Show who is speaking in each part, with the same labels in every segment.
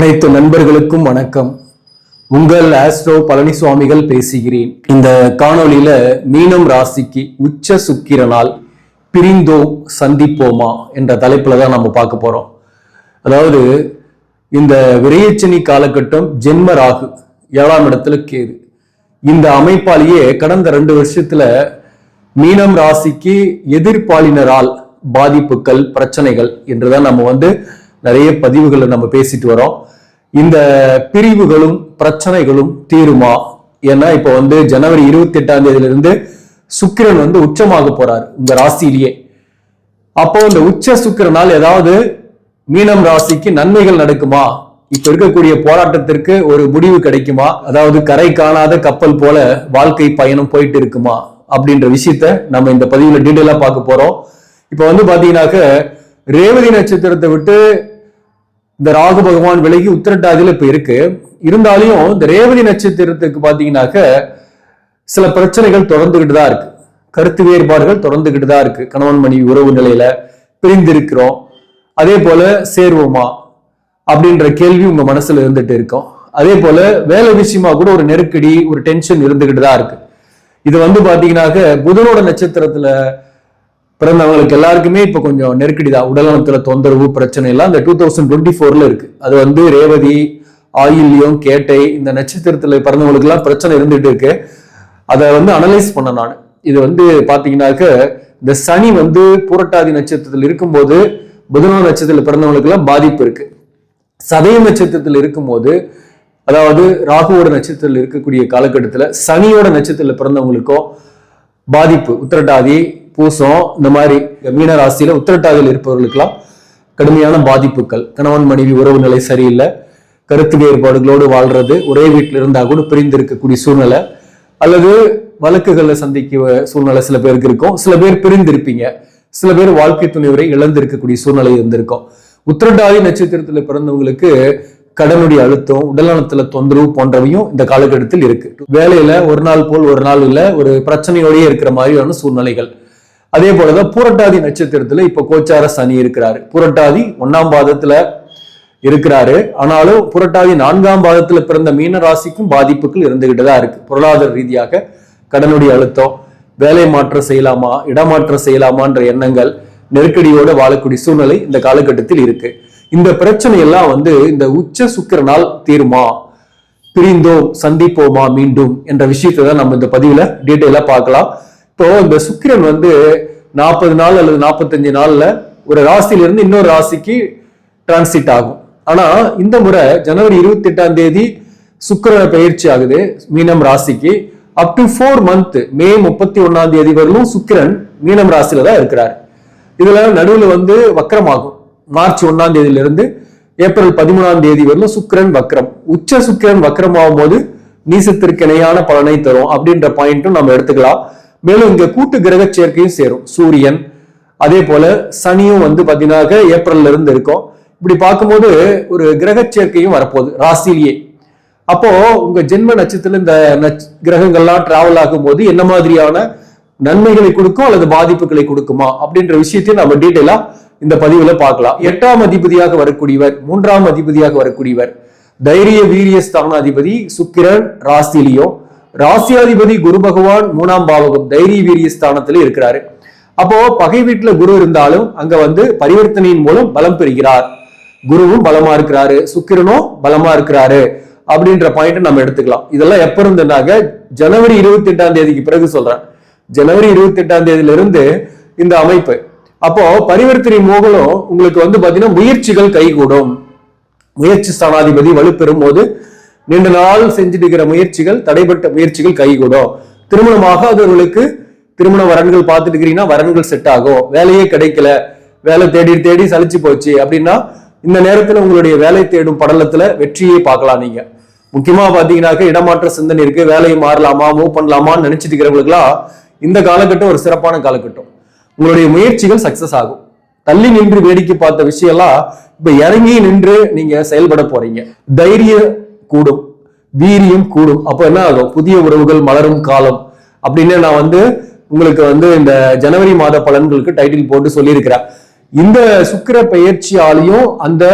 Speaker 1: அனைத்து நண்பர்களுக்கும் வணக்கம். உங்கள் ஆஸ்ட்ரோ பழனிசுவாமிகள் பேசுகிறேன். இந்த காணொளியில மீனம் ராசிக்கு உச்ச சுக்கிரனால் பிரிந்தோம் சந்திப்போமா என்ற தலைப்புல தான் நம்ம பார்க்க போறோம். அதாவது இந்த விரையச்சனி காலகட்டம் ஜென்ம ராகு ஏழாம் இடத்துல கேது. இந்த அமைப்பாலேயே கடந்த ரெண்டு வருஷத்துல மீனம் ராசிக்கு எதிர்பாலினரால் பாதிப்புகள் பிரச்சனைகள் என்றுதான் நம்ம வந்து நிறைய பதிவுகளை நம்ம பேசிட்டு வரோம். இந்த பிரிவுகளும் பிரச்சனைகளும் தீருமா? ஏன்னா இப்போ வந்து ஜனவரி இருபத்தி எட்டாம் தேதியில இருந்து சுக்கிரன் வந்து உச்சமாக போறாரு உங்க ராசியிலேயே. அப்போ இந்த உச்ச சுக்கிரனால் ஏதாவது மீனம் ராசிக்கு நன்மைகள் நடக்குமா? இப்ப இருக்கக்கூடிய போராட்டத்திற்கு ஒரு முடிவு கிடைக்குமா? அதாவது கரை காணாத கப்பல் போல வாழ்க்கை பயணம் போயிட்டு இருக்குமா? அப்படின்ற விஷயத்த நம்ம இந்த பதிவுல டீட்டெயிலா பார்க்க போறோம். இப்ப வந்து பாத்தீங்கன்னாக்க ரேவதி நட்சத்திரத்தை விட்டு இந்த ராகு பகவான் விலகி உத்திரட்டாதியில இப்ப இருக்கு. இருந்தாலும் இந்த ரேவதி நட்சத்திரத்துக்கு பாத்தீங்கன்னாக்க சில பிரச்சனைகள் தொடர்ந்துகிட்டு தான் இருக்கு. கருத்து வேறுபாடுகள் தொடர்ந்துகிட்டு தான் இருக்கு. கணவன் மனைவி உறவு நிலையில பிரிந்திருக்கிறோம். அதே போல சேர்வோமா அப்படின்ற கேள்வி உங்க மனசுல இருந்துட்டு இருக்கும். அதே போல வேலை விஷயமா கூட ஒரு நெருக்கடி ஒரு டென்ஷன் இருந்துகிட்டு தான் இருக்கு. இது வந்து பாத்தீங்கன்னாக்க புதனோட நட்சத்திரத்துல பிறந்தவங்களுக்கு எல்லாருக்குமே இப்போ கொஞ்சம் நெருக்கடி தான். உடல்நலத்தில் தொந்தரவு பிரச்சனை எல்லாம் இந்த டூ தௌசண்ட் டுவெண்ட்டி ஃபோரில் இருக்குது அது வந்து ரேவதி ஆயில்யம் கேட்டை இந்த நட்சத்திரத்தில் பிறந்தவங்களுக்குலாம் பிரச்சனை இருந்துட்டு இருக்கு. அதை வந்து அனலைஸ் பண்ண நான். இது வந்து பார்த்தீங்கன்னாக்க இந்த சனி வந்து பூரட்டாதி நட்சத்திரத்தில் இருக்கும்போது புதனோ நட்சத்திரத்தில் பிறந்தவங்களுக்குலாம் பாதிப்பு இருக்கு. சதய நட்சத்திரத்தில் இருக்கும்போது அதாவது ராகுவோட நட்சத்திரத்தில் இருக்கக்கூடிய காலகட்டத்தில் சனியோட நட்சத்திரத்தில் பிறந்தவங்களுக்கும் பாதிப்பு உத்திரட்டாதி பூசம் இந்த மாதிரி மீன ராசியில உத்திரட்டாதியில் இருப்பவர்களுக்கெல்லாம் கடுமையான பாதிப்புகள். கணவன் மனைவி உறவு நிலை சரியில்லை. கருத்து வேறுபாடுகளோடு வாழ்றது ஒரே வீட்டில் இருந்தா கூட பிரிந்து இருக்கக்கூடிய சூழ்நிலை. அல்லது வழக்குகளை சந்திக்க சூழ்நிலை சில பேருக்கு இருக்கும். சில பேர் பிரிந்திருப்பீங்க. சில பேர் வாழ்க்கை துணைவரை இழந்திருக்கக்கூடிய சூழ்நிலை இருந்திருக்கும். உத்திரட்டாதி நட்சத்திரத்தில் பிறந்தவங்களுக்கு கடனுடைய அழுத்தம் உடல்நலத்துல தொந்தரவு போன்றவையும் இந்த காலகட்டத்தில் இருக்கு. வேலையில ஒரு நாள் போல் ஒரு நாள் இல்ல ஒரு பிரச்சனையோடய இருக்கிற மாதிரியான சூழ்நிலைகள். அதே போலதான் பூரட்டாதி நட்சத்திரத்துல இப்ப கோச்சார சனி இருக்கிறாரு. புரட்டாதி ஒன்னாம் பாதத்துல இருக்கிறாரு. ஆனாலும் புரட்டாதி நான்காம் பாதத்துல பிறந்த மீன ராசிக்கும் பாதிப்புகள் இருந்துகிட்டு தான் இருக்கு. பொருளாதார ரீதியாக கடனுடைய அழுத்தம் வேலை மாற்றம் செய்யலாமா இடமாற்றம் செய்யலாமான்ற எண்ணங்கள் நெருக்கடியோட வாழக்கூடிய சூழ்நிலை இந்த காலகட்டத்தில் இருக்கு. இந்த பிரச்சனை எல்லாம் வந்து இந்த உச்ச சுக்கிரனால் தீருமா பிரிந்தோம் சந்திப்போமா மீண்டும் என்ற விஷயத்தை தான் நம்ம இந்த பதிவுல டீட்டெயிலா பார்க்கலாம். இப்போ இந்த சுக்கிரன் வந்து நாற்பது நாள் அல்லது நாற்பத்தஞ்சு நாள்ல ஒரு ராசியில இருந்து இன்னொரு ராசிக்கு டிரான்சிட் ஆகும். ஆனா இந்த முறை ஜனவரி இருபத்தி எட்டாம் தேதி சுக்கிர பயிற்சி ஆகுது மீனம் ராசிக்கு. Up to four month May முப்பத்தி ஒன்னாம் தேதி வரலும் சுக்கிரன் மீனம் ராசியில தான் இருக்கிறார். இதுல நடுவில் வந்து வக்கரமாகும். மார்ச் ஒன்னாம் தேதியில இருந்து ஏப்ரல் பதிமூணாம் தேதி வரலும் சுக்கிரன் வக்ரம் உச்ச சுக்கிரன் வக்ரம் ஆகும் போது நீசத்திற்கு இணையான பலனை தரும் அப்படின்ற பாயிண்ட்டும் நம்ம எடுத்துக்கலாம். மேலும் இங்க கூட்டு கிரக சேர்க்கையும் சேரும். சூரியன் அதே போல சனியும் வந்து பாத்தீங்கன்னாக்க ஏப்ரல்ல இருந்து இருக்கும். இப்படி பார்க்கும்போது ஒரு கிரக சேர்க்கையும் வரப்போகுது. ராசிலேயே அப்போ உங்க ஜென்ம நட்சத்திரத்தில் இந்த கிரகங்கள்லாம் டிராவல் ஆகும்போது என்ன மாதிரியான நன்மைகளை கொடுக்கும் அல்லது பாதிப்புகளை கொடுக்குமா அப்படின்ற விஷயத்தையும் நம்ம டீட்டெயிலா இந்த பதிவுல பார்க்கலாம். எட்டாம் அதிபதியாக வரக்கூடியவர் மூன்றாம் அதிபதியாக வரக்கூடியவர் தைரிய வீரிய ஸ்தானாதிபதி சுக்கிரன் ராசியிலையும். ராசியாதிபதி குரு பகவான் மூணாம் பாவகம் தைரிய வீரிய ஸ்தானத்துல இருக்கிறாரு. அப்போ பகை வீட்டுல குரு இருந்தாலும் அங்க வந்து பரிவர்த்தனையின் மூலம் பலம் பெறுகிறார். குருவும் பலமா இருக்கிறாரு சுக்கிரனும் பலமா இருக்கிறாரு அப்படின்ற பாயிண்ட் நம்ம எடுத்துக்கலாம். இதெல்லாம் எப்ப இருந்ததுனாக்க ஜனவரி இருபத்தி எட்டாம் தேதிக்கு பிறகு சொல்றேன். ஜனவரி இருபத்தி எட்டாம் தேதியில இருந்து இந்த அமைப்பு. அப்போ பரிவர்த்தனை மோகலும் உங்களுக்கு வந்து பாத்தீங்கன்னா முயற்சிகள் கைகூடும். முயற்சி ஸ்தானாதிபதி வலுப்பெறும் போது நீண்ட நாள் செஞ்சுட்டு இருக்கிற முயற்சிகள் தடைப்பட்ட முயற்சிகள் கைகூடும். திருமணமாக அவர்களுக்கு திருமண வரன்கள் பார்த்துட்டு இருக்கிறீங்கன்னா வரன்கள் செட் ஆகும். வேலையே கிடைக்கல. வேலை தேடி தேடி சலிச்சு போச்சு அப்படின்னா இந்த நேரத்தில் உங்களுடைய வேலை தேடும் படலத்துல வெற்றியை பார்க்கலாம் நீங்க. முக்கியமா பாத்தீங்கன்னாக்க இடமாற்ற சிந்தனை இருக்கு. வேலையை மாறலாமா மூவ் பண்ணலாமான்னு நினைச்சிட்டு இருக்கிறவங்களுக்குலாம் இந்த காலகட்டம் ஒரு சிறப்பான காலகட்டம். உங்களுடைய முயற்சிகள் சக்சஸ் ஆகும். தள்ளி நின்று வேடிக்கை பார்த்த விஷயம்லாம் இப்ப இறங்கி நின்று நீங்க செயல்பட போறீங்க. தைரியம் கூடும். வீரியம் கூடும். அப்போ என்ன ஆகும்? புதிய உறவுகள் மலரும் காலம். அப்படின்னு நான் வந்து உங்களுக்கு வந்து இந்த ஜனவரி மாத பலன்களுக்கு டைட்டில் போட்டு சொல்லியிருக்கிறேன். இந்த சுக்கிர பயிற்சியாலையும் அந்த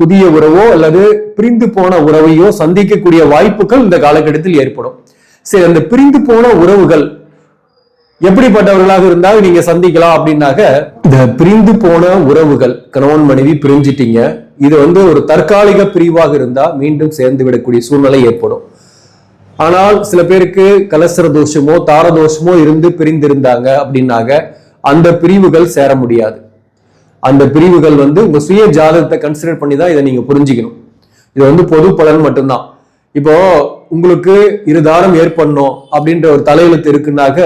Speaker 1: புதிய உறவோ அல்லது பிரிந்து போன உறவையோ சந்திக்கக்கூடிய வாய்ப்புகள் இந்த காலகட்டத்தில் ஏற்படும். சரி அந்த பிரிந்து போன உறவுகள் எப்படிப்பட்டவர்களாக இருந்தால் நீங்க சந்திக்கலாம் அப்படின்னாக்க இந்த பிரிந்து போன உறவுகள் கணவன் மனைவி பிரிஞ்சிட்டீங்க. இது வந்து ஒரு தற்காலிக பிரிவாக இருந்தா மீண்டும் சேர்ந்து விடக்கூடிய சூழ்நிலை ஏற்படும். ஆனால் சில பேருக்கு கலசர தோஷமோ தார தோஷமோ இருந்து பிரிந்திருந்தாங்க அப்படின்னாக அந்த பிரிவுகள் சேர முடியாது. அந்த பிரிவுகள் வந்து உங்க சுய ஜாதகத்தை கன்சிடர் பண்ணி தான் இதை நீங்க புரிஞ்சுக்கணும். இது வந்து பொது பலன் மட்டும்தான். இப்போ உங்களுக்கு இருதாரம் ஏற்படணும் அப்படின்ற ஒரு தலையெழுத்து இருக்குன்னாக்க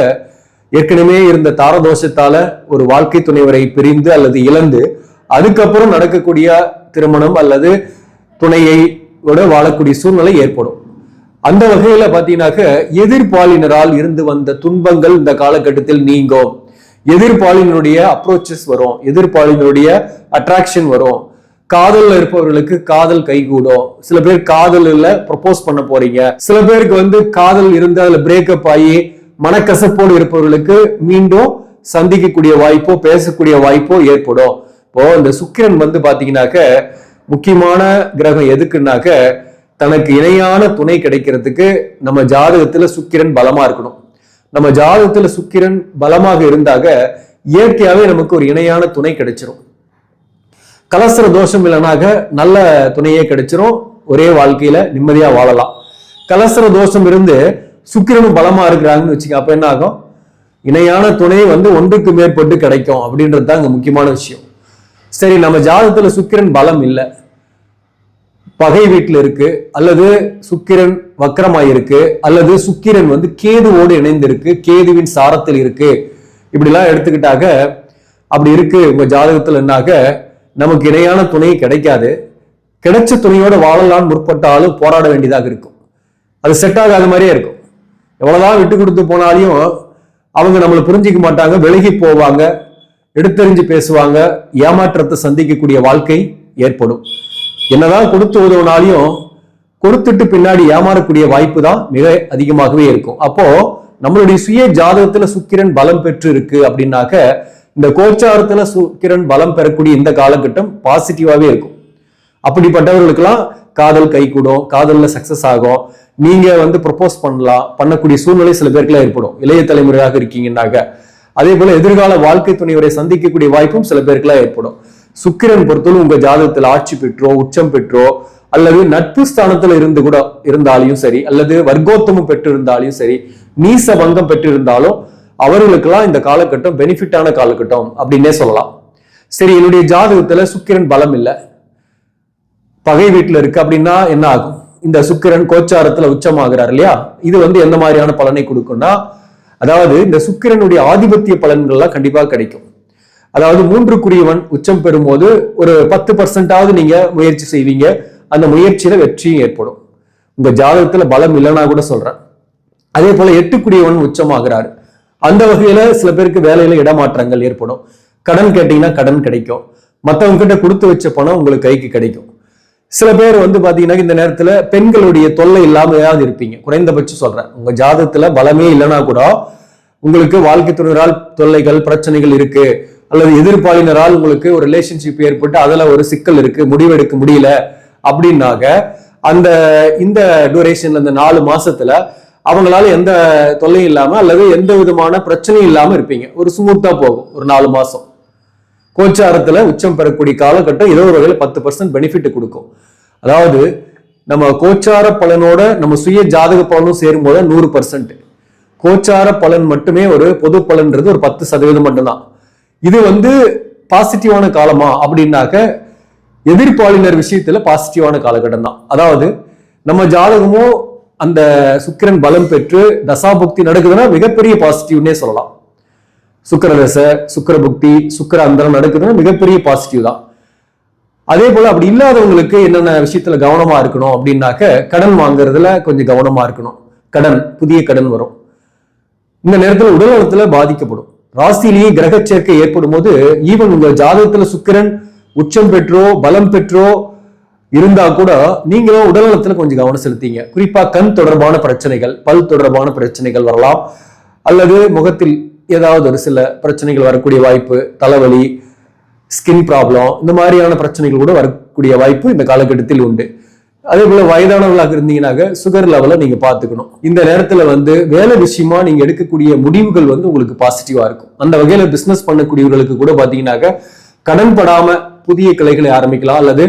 Speaker 1: ஏற்கனவே இருந்த தாரதோஷத்தால ஒரு வாழ்க்கை துணைவரை பிரிந்து அல்லது இழந்து அதுக்கப்புறம் நடக்கக்கூடிய திருமணம் அல்லது துணையை விட வாழக்கூடிய சூழ்நிலை ஏற்படும். அந்த வகையில பாத்தீங்கன்னாக்க எதிர்பாலினரால் இருந்து வந்த துன்பங்கள் இந்த காலகட்டத்தில் நீங்கும். எதிர்பாலினருடைய அப்ரோச்சஸ் வரும் எதிர்பாலினருடைய அட்ராக்ஷன் வரும். காதல்ல இருப்பவர்களுக்கு காதல் கைகூடும். சில பேர் காதல்ல ப்ரப்போஸ் பண்ண போறீங்க. சில பேருக்கு வந்து காதல் இருந்து அதுல பிரேக்கப் ஆகி மனக்கசப்போடு இருப்பவர்களுக்கு மீண்டும் சந்திக்கக்கூடிய வாய்ப்போ பேசக்கூடிய வாய்ப்போ ஏற்படும். இப்போ இந்த சுக்கிரன் வந்து பாத்தீங்கன்னாக்க முக்கியமான கிரகம் எதுக்குன்னாக்க தனக்கு இணையான துணை கிடைக்கிறதுக்கு நம்ம ஜாதகத்துல சுக்கிரன் பலமா இருக்கணும். நம்ம ஜாதகத்துல சுக்கிரன் பலமாக இருந்தாக இயற்கையாவே நமக்கு ஒரு இணையான துணை கிடைச்சிரும். கலசர தோஷம் இல்லைனாக நல்ல துணையே கிடைச்சிரும். ஒரே வாழ்க்கையில நிம்மதியா வாழலாம். கலசர தோஷம் இருந்து சுக்கிரனும் பலமா இருக்கிறாங்கன்னு வச்சுக்க அப்ப என்ன ஆகும் இணையான துணை வந்து ஒன்றுக்கு மேற்பட்டு கிடைக்கும் அப்படின்றது தான் இங்க முக்கியமான விஷயம். சரி நம்ம ஜாதகத்துல சுக்கிரன் பலம் இல்லை. பகை வீட்டில் இருக்கு. அல்லது சுக்கிரன் வக்கரமாயிருக்கு அல்லது சுக்கிரன் வந்து கேதுவோடு இணைந்திருக்கு. கேதுவின் சாரத்தில் இருக்கு. இப்படிலாம் எடுத்துக்கிட்டாக அப்படி இருக்கு. உங்க ஜாதகத்துல என்னாக? நமக்கு இணையான துணை கிடைக்காது. கிடைச்ச துணையோட வாழலாம் முற்பட்டாலும் போராட வேண்டியதாக இருக்கும். அது செட் ஆகாத மாதிரியே இருக்கும். எவ்வளவுதான் விட்டு கொடுத்து போனாலையும் அவங்க நம்மளை புரிஞ்சிக்க மாட்டாங்க விலகி போவாங்க எடுத்தறிஞ்சு பேசுவாங்க ஏமாற்றத்தை சந்திக்கக்கூடிய வாழ்க்கை ஏற்படும். என்னதான் கொடுத்து உதவுனாலையும் கொடுத்துட்டு பின்னாடி ஏமாறக்கூடிய வாய்ப்பு தான் மிக அதிகமாகவே இருக்கும். அப்போ நம்மளுடைய சுய ஜாதகத்துல சுக்கிரன் பலம் பெற்று இருக்கு அப்படின்னாக்க இந்த கோச்சாரத்துல சுக்கிரன் பலம் பெறக்கூடிய இந்த காலகட்டம் பாசிட்டிவாவே இருக்கும். அப்படிப்பட்டவர்களுக்கெல்லாம் காதல் கைகூடும் காதல்ல சக்சஸ் ஆகும். நீங்க வந்து ப்ரொப்போஸ் பண்ணலாம் பண்ணக்கூடிய சூழ்நிலை சில பேருக்குலாம் ஏற்படும். இளைய தலைமுறையாக இருக்கீங்கன்னாக்க. அதே போல எதிர்கால வாழ்க்கை துணைவரை சந்திக்கக்கூடிய வாய்ப்பும் சில பேருக்குலாம் ஏற்படும். சுக்கிரன் பொறுத்தவரை உங்க ஜாதகத்தில் ஆட்சி பெற்றோ உச்சம் பெற்றோ அல்லது நட்பு ஸ்தானத்துல இருந்து கூட இருந்தாலையும் சரி அல்லது வர்க்கோத்தமம் பெற்றிருந்தாலையும் சரி நீச பங்கம் பெற்றிருந்தாலும் அவர்களுக்கெல்லாம் இந்த காலகட்டம் பெனிஃபிட்டான காலகட்டம் அப்படின்னே சொல்லலாம். சரி என்னுடைய ஜாதகத்துல சுக்கிரன் பலம் இல்லை. பகை வீட்டில் இருக்கு அப்படின்னா என்ன ஆகும்? இந்த சுக்கிரன் கோச்சாரத்துல உச்சமாகிறார் இல்லையா? இது வந்து எந்த மாதிரியான பலனை கொடுக்கும்னா அதாவது இந்த சுக்கிரனுடைய ஆதிபத்திய பலன்கள்லாம் கண்டிப்பா கிடைக்கும். அதாவது மூன்று மூன்றுக்குரியவன் உச்சம் பெறும்போது ஒரு பத்து பர்சன்டாவது நீங்க முயற்சி செய்வீங்க. அந்த முயற்சியில வெற்றியும் ஏற்படும். உங்க ஜாதகத்துல பலம் இல்லைன்னா கூட சொல்றேன். அதே போல எட்டுக்குரியவன் உச்சமாகிறாரு. அந்த வகையில சில பேருக்கு வேலையில இடமாற்றங்கள் ஏற்படும். கடன் கேட்டீங்கன்னா கடன் கிடைக்கும். மற்றவங்க கிட்ட கொடுத்து வச்ச பணம் உங்களுக்கு கைக்கு கிடைக்கும். சில பேர் வந்து பாத்தீங்கன்னா இந்த நேரத்துல பெண்களுடைய தொல்லை இல்லாமையாவது இருப்பீங்க. குறைந்தபட்சம் சொல்றேன். உங்க ஜாதகத்தில் பலமே இல்லைன்னா கூட உங்களுக்கு வாழ்க்கை துணைவரால் தொல்லைகள் பிரச்சனைகள் இருக்கு. அல்லது எதிர்ப்பாளினரால் உங்களுக்கு ஒரு ரிலேஷன்ஷிப் ஏற்பட்டு அதுல ஒரு சிக்கல் இருக்கு. முடிவெடுக்க முடியல அப்படின்னாக அந்த இந்த டூரேஷன்ல இந்த நாலு மாசத்துல அவங்களால எந்த தொல்லையும் இல்லாம அல்லது எந்த விதமான பிரச்சனையும் இல்லாம இருப்பீங்க. ஒரு ஸ்மூத்தா போகும். ஒரு நாலு மாசம். கோச்சாரத்துல உச்சம் பெறக்கூடிய காலகட்டம் ஏதோ ஒரு பத்து பர்சன்ட் பெனிஃபிட் கொடுக்கும். அதாவது நம்ம கோச்சார பலனோட நம்ம சுய ஜாதக பலனும் சேரும் போது நூறு பர்சன்ட் கோச்சார பலன் மட்டுமே ஒரு பொது பலன்றது ஒரு பத்து சதவீதம் மட்டும்தான். இது வந்து பாசிட்டிவான காலமா அப்படின்னாக்க எதிர்ப்பாளினர் விஷயத்துல பாசிட்டிவான காலகட்டம் தான். அதாவது நம்ம ஜாதகமும் அந்த சுக்கிரன் பலம் பெற்று தசாபுக்தி நடக்குதுன்னா மிகப்பெரிய பாசிட்டிவ்னே சொல்லலாம். சுக்கிர தசை சுக்கிர புக்தி சுக்கிர அந்தரம் நடக்குதுன்னா மிகப்பெரிய பாசிட்டிவ் தான். அதே போல அப்படி இல்லாதவங்களுக்கு என்னென்ன விஷயத்துல கவனமா இருக்கணும் அப்படின்னாக்க கடன் வாங்குறதுல கொஞ்சம் கவனமா இருக்கணும். கடன் புதிய கடன் வரும். இந்த நேரத்துல உடல் நலத்துல பாதிக்கப்படும். ராசியிலேயே கிரக சேர்க்கை ஏற்படும் போது ஈவன் உங்க ஜாதகத்துல சுக்கிரன் உச்சம் பெற்றோ பலம் பெற்றோ இருந்தா கூட நீங்களும் உடல் நலத்துல கொஞ்சம் கவனம் செலுத்தீங்க. குறிப்பா கண் தொடர்பான பிரச்சனைகள் பல் தொடர்பான பிரச்சனைகள் வரலாம். அல்லது முகத்தில் ஏதாவது ஒரு சில பிரச்சனைகள் வரக்கூடிய வாய்ப்பு தலைவலி ஸ்கின் ப்ராப்ளம் இந்த மாதிரியான பிரச்சனைகள் கூட வரக்கூடிய வாய்ப்பு இந்த காலகட்டத்தில் உண்டு. அதே போல வயதானவர்களாக இருந்தீங்கன்னாக்க சுகர் லெவலை நீங்க பாத்துக்கணும் இந்த நேரத்துல வந்து வேலை விஷயமா நீங்க எடுக்கக்கூடிய முடிவுகள் வந்து உங்களுக்கு பாசிட்டிவா இருக்கும். அந்த வகையில பிசினஸ் பண்ணக்கூடியவர்களுக்கு கூட பாத்தீங்கன்னாக்க கடன் படாம புதிய கிளைகளை ஆரம்பிக்கலாம். அல்லது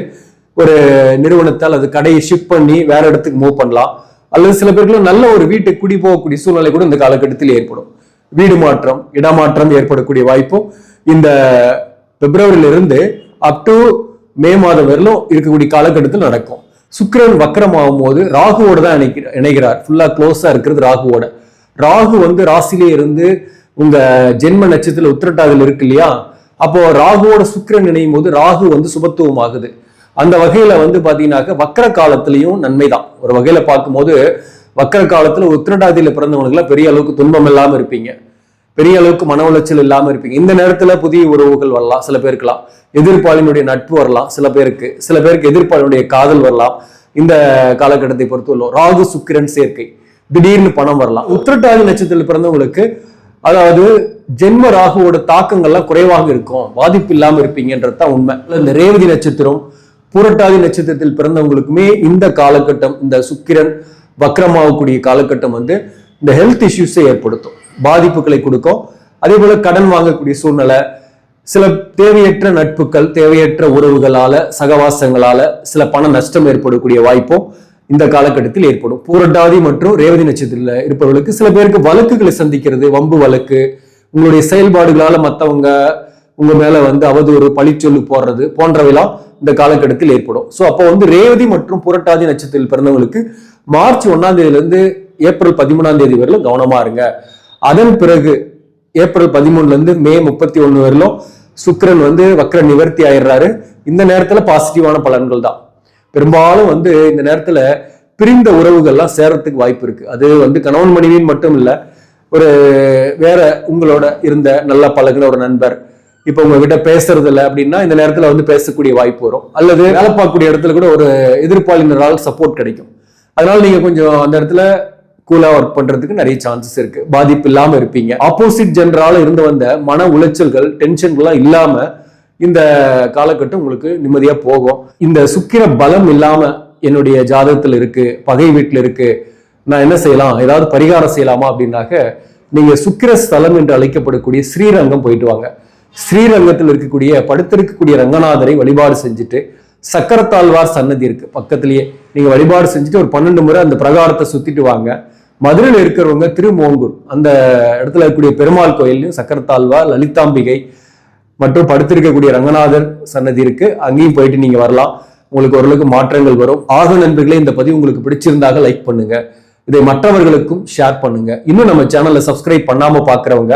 Speaker 1: ஒரு நிறுவனத்தை அல்லது கடையை ஷிஃப்ட் பண்ணி வேற இடத்துக்கு மூவ் பண்ணலாம். அல்லது சில பேருக்குள்ள நல்ல ஒரு வீட்டுக்கு குடி போகக்கூடிய சூழ்நிலை கூட இந்த காலகட்டத்தில் ஏற்படும். வீடு மாற்றம் இடமாற்றம் ஏற்படக்கூடிய வாய்ப்பும் இந்த பிப்ரவரியிலிருந்து அப் டு மே மாதம் வரலும் இருக்கக்கூடிய காலகட்டத்தில் நடக்கும். சுக்கிரன் வக்கரமாகும் போது ராகுவோட தான் இணைக்கிறார் இணைகிறார். ஃபுல்லா க்ளோஸா இருக்கிறது ராகுவோட. ராகு வந்து ராசிலே இருந்து உங்க ஜென்ம நட்சத்திரத்தில் உத்திரட்டாதில் இருக்கு இல்லையா? அப்போ ராகுவோட சுக்கிரன் இணையும் போது ராகு வந்து சுபத்துவம் ஆகுது அந்த வகையில வந்து பாத்தீங்கன்னாக்க வக்கர காலத்திலையும் நன்மைதான். ஒரு வகையில பார்க்கும்போது வக்கர காலத்துல உத்திரடாதியில் பிறந்தவங்களுக்குலாம் பெரிய அளவுக்கு துன்பம் இல்லாம இருப்பீங்க. பெரிய அளவுக்கு மன உளைச்சல் இல்லாம இருப்பீங்க. இந்த நேரத்துல புதிய உறவுகள் வரலாம். சில பேருக்குலாம் எதிர்ப்பாளினுடைய நட்பு வரலாம். சில பேருக்கு சில பேருக்கு எதிர்ப்பாளினுடைய காதல் வரலாம். இந்த காலகட்டத்தை பொறுத்துள்ளோம் ராகு சுக்கிரன் சேர்க்கை. திடீர்னு பணம் வரலாம். உத்திரட்டாதி நட்சத்திரத்தில் பிறந்தவங்களுக்கு அதாவது ஜென்ம ராகுவோட தாக்கங்கள்லாம் குறைவாக இருக்கும். பாதிப்பு இல்லாமல் இருப்பீங்கன்றது தான் உண்மை. இந்த ரேவதி நட்சத்திரம் புரட்டாதி நட்சத்திரத்தில் பிறந்தவங்களுக்குமே இந்த காலகட்டம் இந்த சுக்கிரன் வக்கரமாகக்கூடிய காலகட்டம் வந்து இந்த ஹெல்த் இஷ்யூஸை ஏற்படுத்தும். பாதிப்புகளை கொடுக்கும். அதே போல கடன் வாங்கக்கூடிய சூழ்நிலை சில தேவையற்ற நட்புகள் தேவையற்ற உறவுகளால சகவாசங்களால சில பண நஷ்டம் ஏற்படக்கூடிய வாய்ப்பும் இந்த காலகட்டத்தில் ஏற்படும். பூரட்டாதி மற்றும் ரேவதி நட்சத்திரத்தில் இருப்பவர்களுக்கு சில பேருக்கு வழக்குகளை சந்திக்கிறது வம்பு வழக்கு உங்களுடைய செயல்பாடுகளால மற்றவங்க உங்க மேல வந்து அவதூறு பழிச்சொல்லு போடுறது போன்றவையெல்லாம் இந்த காலகட்டத்தில் ஏற்படும். ஸோ அப்போ வந்து ரேவதி மற்றும் புரட்டாதி நட்சத்திரத்தில் பிறந்தவங்களுக்கு மார்ச் ஒன்னாம் தேதியிலிருந்து ஏப்ரல் பதிமூணாம் தேதி வரையிலும் கவனமா இருங்க. அதன் பிறகு ஏப்ரல் பதிமூணுல இருந்து மே முப்பத்தி ஒன்று வரையிலும் சுக்கரன் வந்து வக்ர நிவர்த்தி ஆயிடுறாரு. இந்த நேரத்துல பாசிட்டிவான பலன்கள் தான். பெரும்பாலும் வந்து இந்த நேரத்துல பிரிந்த உறவுகள்லாம் சேரத்துக்கு வாய்ப்பு இருக்கு. அது வந்து கணவன் மனைவின்னு மட்டும் இல்லை ஒரு வேற உங்களோட இருந்த நல்லா பழகுன ஒரு நண்பர் இப்போ உங்ககிட்ட பேசுறது இல்லை அப்படின்னா இந்த நேரத்தில் வந்து பேசக்கூடிய வாய்ப்பு வரும். அல்லது வேலை பார்க்கக்கூடிய இடத்துல கூட ஒரு எதிர்ப்பாளினரால் சப்போர்ட் கிடைக்கும். அதனால நீங்கள் கொஞ்சம் அந்த இடத்துல கூலாக ஒர்க் பண்ணுறதுக்கு நிறைய சான்சஸ் இருக்கு. பாதிப்பு இல்லாமல் இருப்பீங்க. ஆப்போசிட் ஜென்ரால இருந்து வந்த மன உளைச்சல்கள் டென்ஷன்கள்லாம் இல்லாமல் இந்த காலகட்டம் உங்களுக்கு நிம்மதியாக போகும். இந்த சுக்கிர பலம் இல்லாமல் என்னுடைய ஜாதகத்தில் இருக்கு பகை வீட்டில் இருக்கு நான் என்ன செய்யலாம்? ஏதாவது பரிகாரம் செய்யலாமா அப்படின்னாக்க நீங்கள் சுக்கிர ஸ்தலம் என்று அழைக்கப்படக்கூடிய ஸ்ரீரங்கம் போயிட்டு வாங்க. ஸ்ரீரங்கத்தில் இருக்கக்கூடிய படுத்திருக்கக்கூடிய ரங்கநாதரை வழிபாடு செஞ்சுட்டு சக்கரத்தாழ்வார் சன்னதி இருக்கு பக்கத்திலேயே. நீங்க வழிபாடு செஞ்சுட்டு ஒரு பன்னெண்டு முறை அந்த பிரகாரத்தை சுத்திட்டு வாங்க. மதுரையில் இருக்கிறவங்க திருமோங்கூர் அந்த இடத்துல இருக்கக்கூடிய பெருமாள் கோயிலையும் சக்கரத்தாழ்வார் லலிதாம்பிகை மற்றும் படுத்திருக்கக்கூடிய ரங்கநாதர் சன்னதி இருக்கு. அங்கேயும் போயிட்டு நீங்க வரலாம். உங்களுக்கு ஓரளவுக்கு மாற்றங்கள் வரும். ஆக நண்பர்களே இந்த பதிவு உங்களுக்கு பிடிச்சிருந்தாக லைக் பண்ணுங்க. இதை மற்றவர்களுக்கும் ஷேர் பண்ணுங்க. இன்னும் நம்ம சேனலை சப்ஸ்கிரைப் பண்ணாம பாக்குறவங்க